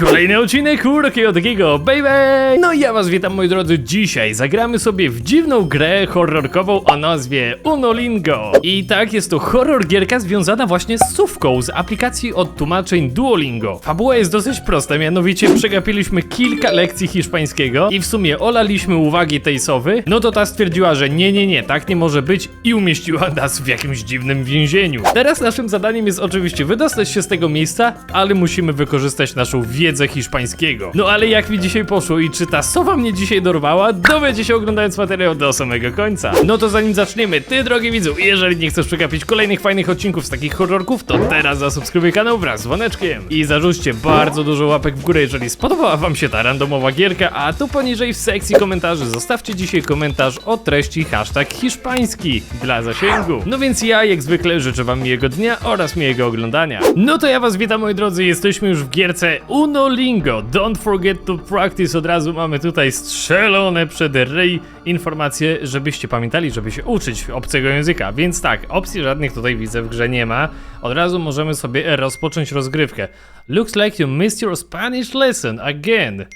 Kolejny odcinek Urokiego takiego, baby! No i ja was witam moi drodzy, dzisiaj zagramy sobie w dziwną grę horrorkową o nazwie Unolingo. I tak, jest to horror gierka związana właśnie z sówką z aplikacji od tłumaczeń Duolingo. Fabuła jest dosyć prosta, mianowicie przegapiliśmy kilka lekcji hiszpańskiego i w sumie olaliśmy uwagi tej sowy, no to ta stwierdziła, że nie, nie, nie, tak nie może być i umieściła nas w jakimś dziwnym więzieniu. Teraz naszym zadaniem jest oczywiście wydostać się z tego miejsca, ale musimy wykorzystać naszą wiedzę hiszpańskiego. No ale jak mi dzisiaj poszło i czy ta sowa mnie dzisiaj dorwała, dowiecie się oglądając materiał do samego końca. No to zanim zaczniemy, ty drogi widzu, jeżeli nie chcesz przegapić kolejnych fajnych odcinków z takich horrorków, to teraz zasubskrybuj kanał wraz z dzwoneczkiem. I zarzućcie bardzo dużo łapek w górę, jeżeli spodobała wam się ta randomowa gierka, a tu poniżej w sekcji komentarzy zostawcie dzisiaj komentarz o treści hashtag hiszpański dla zasięgu. No więc ja jak zwykle życzę wam miłego dnia oraz miłego oglądania. No to ja was witam moi drodzy, jesteśmy już w gierce Unolingo. Don't forget to practice. Od razu mamy tutaj strzelone przed ryj informacje, żebyście pamiętali, żeby się uczyć obcego języka. Więc tak, opcji żadnych tutaj widzę w grze nie ma. Od razu możemy sobie rozpocząć rozgrywkę. Looks like you missed your Spanish lesson again.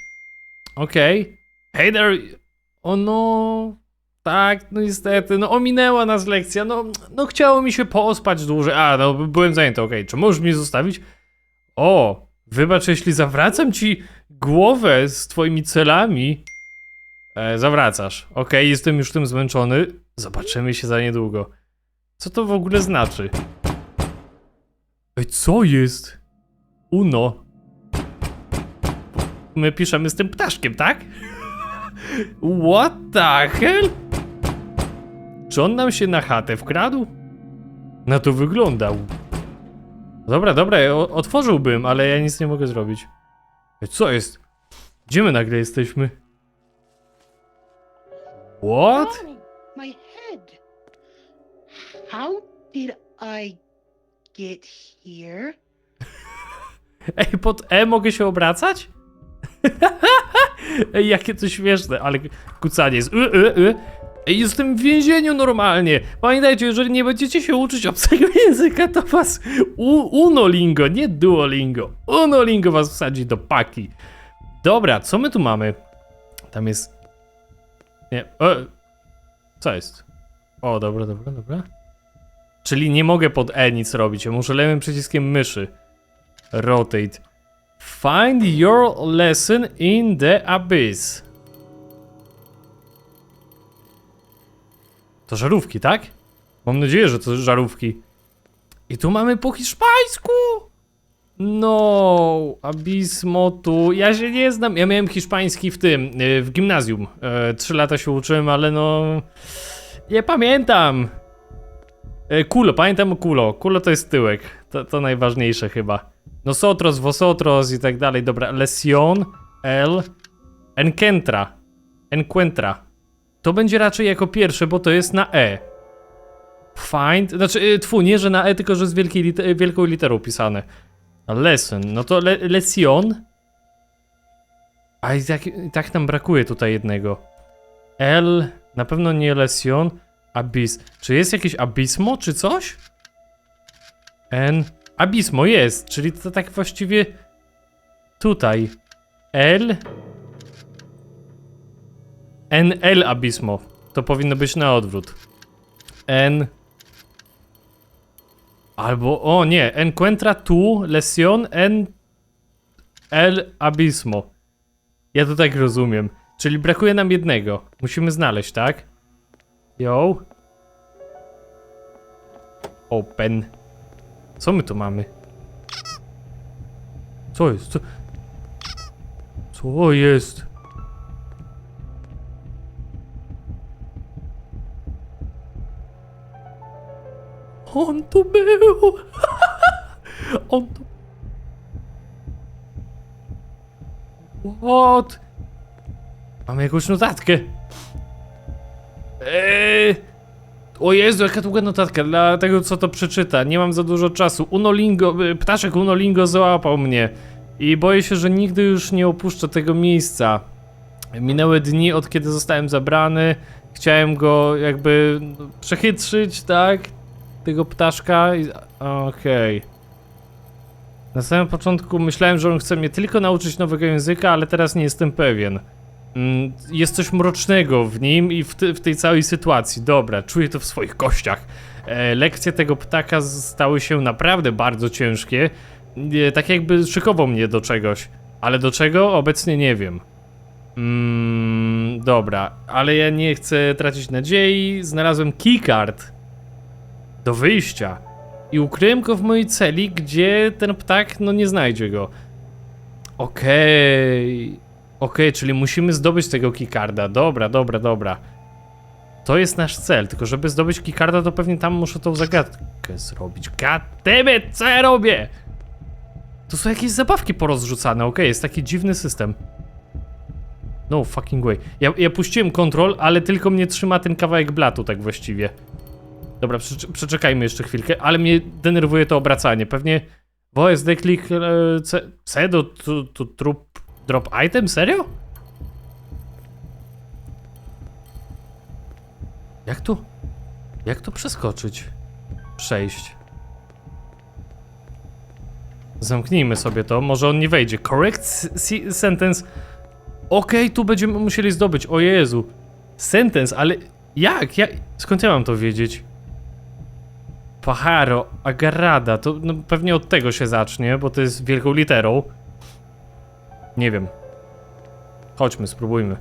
Okej. Hey there. O no. Tak, no niestety, no ominęła nas lekcja, no, no chciało mi się pospać dłużej, a no byłem zajęty, okej, czy możesz mnie zostawić? O, wybacz jeśli zawracam ci głowę z twoimi celami. E, zawracasz, okej, jestem już tym zmęczony, zobaczymy się za niedługo. Co to w ogóle znaczy? Ej, co jest? Uno. My piszemy z tym ptaszkiem, tak? What the hell? Czy on nam się na chatę wkradł? Na to wyglądał. Dobra, dobra, ja o- otworzyłbym, ale ja nic nie mogę zrobić. Ej, Co jest? Gdzie my nagle jesteśmy? What? Oh, my head. How did I get here? Ej, pod E mogę się obracać? Ej, jakie to śmieszne, ale kucanie jest. Y, y, y. Jestem w więzieniu normalnie. Pamiętajcie, jeżeli nie będziecie się uczyć obcego języka, to was Unolingo, nie Duolingo. Unolingo was wsadzi do paki. Dobra, co my tu mamy? Tam jest... Nie, e, co jest? O, dobra, dobra, dobra. Czyli nie mogę pod E nic robić, muszę lewym przyciskiem myszy. Rotate. Find your lesson in the abyss. To żarówki, tak? Mam nadzieję, że to żarówki. I tu mamy po hiszpańsku! No, abismo tu. Ja się nie znam. Ja miałem hiszpański w tym, y, w gimnazjum. E, Trzy lata się uczyłem, ale no. Nie pamiętam. E, Kulo, pamiętam kulo. Kulo to jest tyłek. To, to najważniejsze chyba. Nosotros, vosotros i tak dalej. Dobra, lesion, el, encuentra. Encuentra. To będzie raczej jako pierwsze, bo to jest na E. Find, znaczy, y, tfu, nie, że na E, tylko że z wielkiej y, wielką literą pisane. Lesson, no to le lesion. A i tak, tak nam brakuje tutaj jednego. L, na pewno nie lesion. Abyss. Czy jest jakieś abismo, czy coś? N. Abismo jest, czyli to tak właściwie tutaj. L. NL Abismo. To powinno być na odwrót. N. Albo, o nie, Encuentra tu lesion en El Abismo. Ja to tak rozumiem. Czyli brakuje nam jednego. Musimy znaleźć, tak? Yo. Open. Co my tu mamy? Co jest? Co, Co jest? On tu był! On tu... What? Mamy jakąś notatkę. Eee... O Jezu, jaka długa notatka dla tego, co to przeczyta. Nie mam za dużo czasu. Unolingo, y, ptaszek Unolingo załapał mnie. I boję się, że nigdy już nie opuszczę tego miejsca. Minęły dni od kiedy zostałem zabrany. Chciałem go jakby przechytrzyć, tak? Tego ptaszka. i- Okej. Na samym początku myślałem, że on chce mnie tylko nauczyć nowego języka, ale teraz nie jestem pewien. Mm, Jest coś mrocznego w nim i w, ty, w tej całej sytuacji. Dobra, czuję to w swoich kościach. E, lekcje tego ptaka stały się naprawdę bardzo ciężkie. E, tak jakby szykował mnie do czegoś. Ale do czego? Obecnie nie wiem. Mm, dobra, ale ja nie chcę tracić nadziei. Znalazłem keycard do wyjścia. I ukryłem go w mojej celi, gdzie ten ptak, no nie znajdzie go. Okej. Okej, czyli musimy zdobyć tego keycarda. Dobra, dobra, dobra. To jest nasz cel, tylko żeby zdobyć keycarda, to pewnie tam muszę tą zagadkę zrobić. Goddammit, co ja robię? To są jakieś zabawki porozrzucane, okej, jest taki dziwny system. No fucking way. Ja, ja puściłem kontrol, ale tylko mnie trzyma ten kawałek blatu tak właściwie. Dobra, przeczekajmy jeszcze chwilkę, ale mnie denerwuje to obracanie. Pewnie w OSD klik e, C, C do tu, trup drop item? Serio? Jak tu? Jak tu przeskoczyć? Przejść. Zamknijmy sobie to, może on nie wejdzie. Correct sentence. Okej, tu będziemy musieli zdobyć. O Jezu. Sentence, ale jak? jak? Skąd ja mam to wiedzieć? Pajaro, agarada, to no, pewnie od tego się zacznie, bo to jest wielką literą. Nie wiem. Chodźmy, spróbujmy.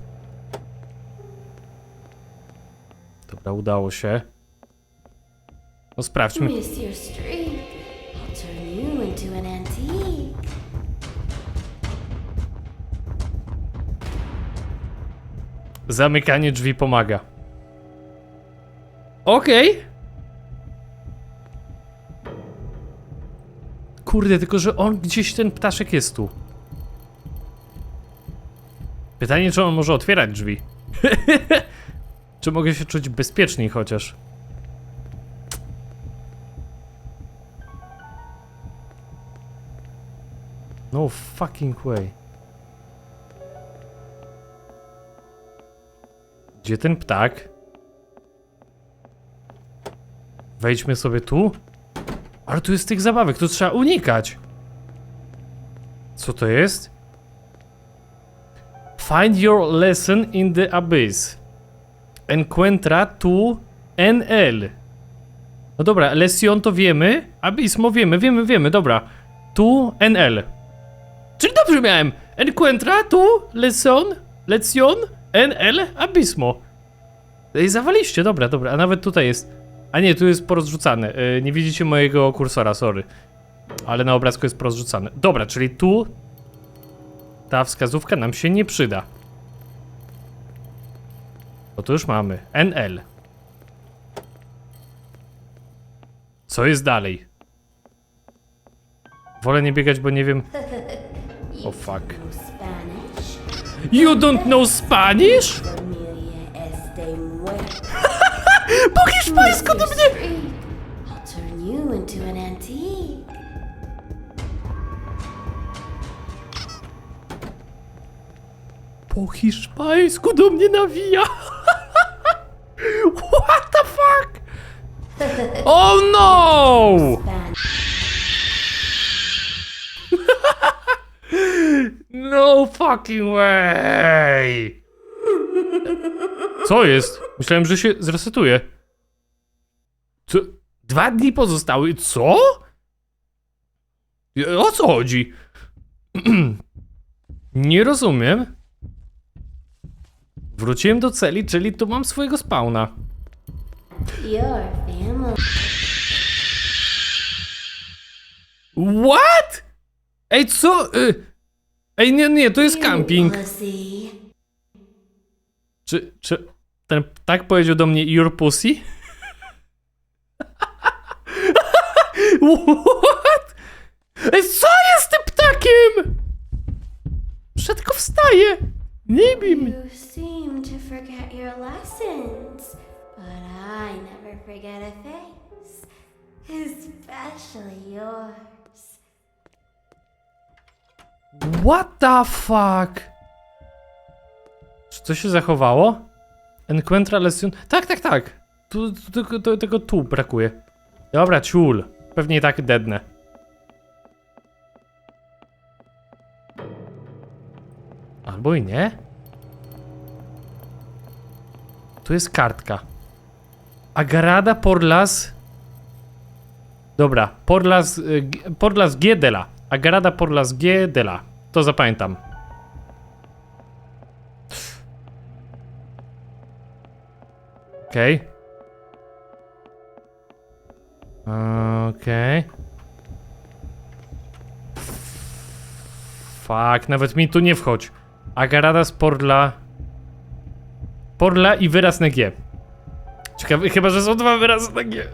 Dobra, udało się. No sprawdźmy. Zamykanie drzwi pomaga. Okej. Kurde, tylko że on gdzieś ten ptaszek jest tu. Pytanie, czy on może otwierać drzwi? czy mogę się czuć bezpieczniej chociaż? No fucking way. Gdzie ten ptak? Wejdźmy sobie tu. Ale tu jest tych zabawek, tu trzeba unikać. Co to jest? Find your lesson in the abyss. Encuentra tu NL. No dobra, lesion to wiemy. Abismo wiemy, wiemy, wiemy, dobra. Tu NL. Czyli dobrze miałem. Encuentra tu leson, lecjon NL Abismo. Ej, zawaliście, dobra, dobra, a nawet tutaj jest. A nie, tu jest porozrzucane. Yy, nie widzicie mojego kursora, sorry. Ale na obrazku jest porozrzucane. Dobra, czyli tu ta wskazówka nam się nie przyda. To tu już mamy. NL. Co jest dalej? Wolę nie biegać, bo nie wiem. You Oh, fuck. You don't know Spanish? Po hiszpańsku do mnie! your streak. I'll turn you into an antique. Po hiszpańsku do mnie nawija. What the fuck? Oh no! No fucking way! Co jest? Myślałem, że się zresetuje. Co? Dwa dni pozostały. Co? O co chodzi? Nie rozumiem. Wróciłem do celi, czyli tu mam swojego spawna. What? Ej, co? Y... Ej, nie, nie, to jest camping. Czy, czy ten ptak powiedział do mnie your pussy? What? Ej, co jest tym ptakiem? Przedko wstaje. Nie bij mnie. You seem to forget your lessons, but I never forget a face, especially yours. What the fuck? Czy to się zachowało? Encuentra lesion... Tak, tak, tak. Tu, tu, tu, tu, tego tu brakuje. Dobra, ciul. Pewnie i tak deadne. Albo i nie. Tu jest kartka. Agarada Porlas... Dobra, Porlas... Porlas y, G. Dela. Agarada Porlas G. Dela. To zapamiętam. Okej. Okej. Fuck, nawet mi tu nie wchodź. Agaradas porla... Porla i wyraz na G. Ciekawe, chyba, że są dwa wyrazy na G.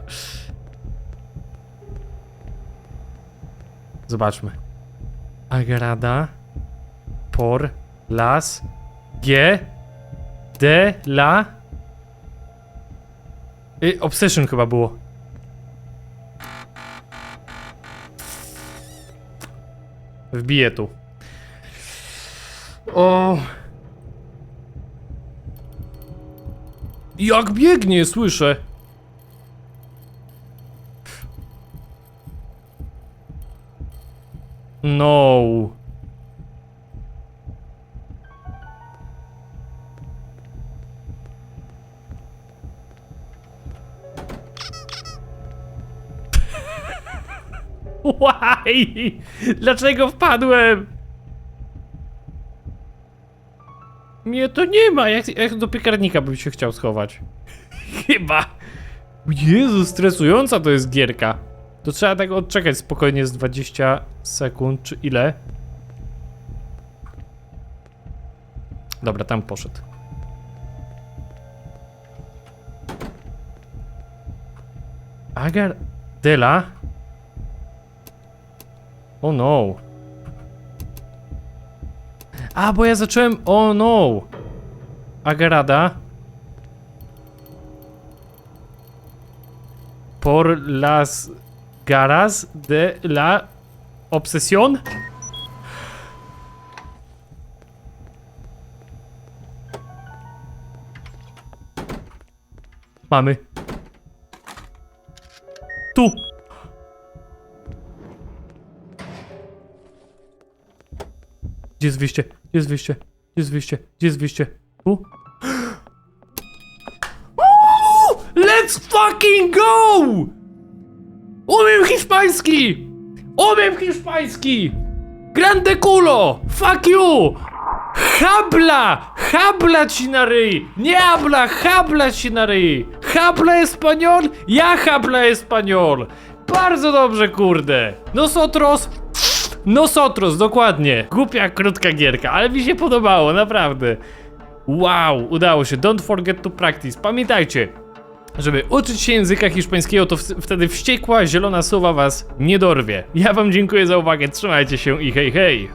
Zobaczmy. Agrada por las G de la y, Obsession chyba było. Wbiję tu. O. Jak biegnie, słyszę. No. Why? Dlaczego wpadłem? Mnie to nie ma. Jak, jak do piekarnika bym się chciał schować. Chyba. Jezu, stresująca to jest gierka. To trzeba tak odczekać spokojnie z 20 sekund, czy ile? Dobra, tam poszedł. Agar Dela. Oh no. A, bo ja zacząłem. Oh no. Agarada. Por las garas de la obsesión. Mamy. Tu. Gdzie jest wyjście? Gdzie jest wyjście? Gdzie jest wyjście? Gdzie jest wyjście? Tu? Let's fucking go! Umiem hiszpański! Umiem hiszpański! Grande culo! Fuck you! Habla! Habla ci na ryj! Nie habla! Habla ci na ryj! Habla español? Ja habla español! Bardzo dobrze, kurde! Nosotros! Nosotros, dokładnie! Głupia, krótka gierka, ale mi się podobało, naprawdę. Wow, udało się. Don't forget to practice. Pamiętajcie, żeby uczyć się języka hiszpańskiego, to wtedy wściekła zielona sowa was nie dorwie. Ja wam dziękuję za uwagę, trzymajcie się i hej hej!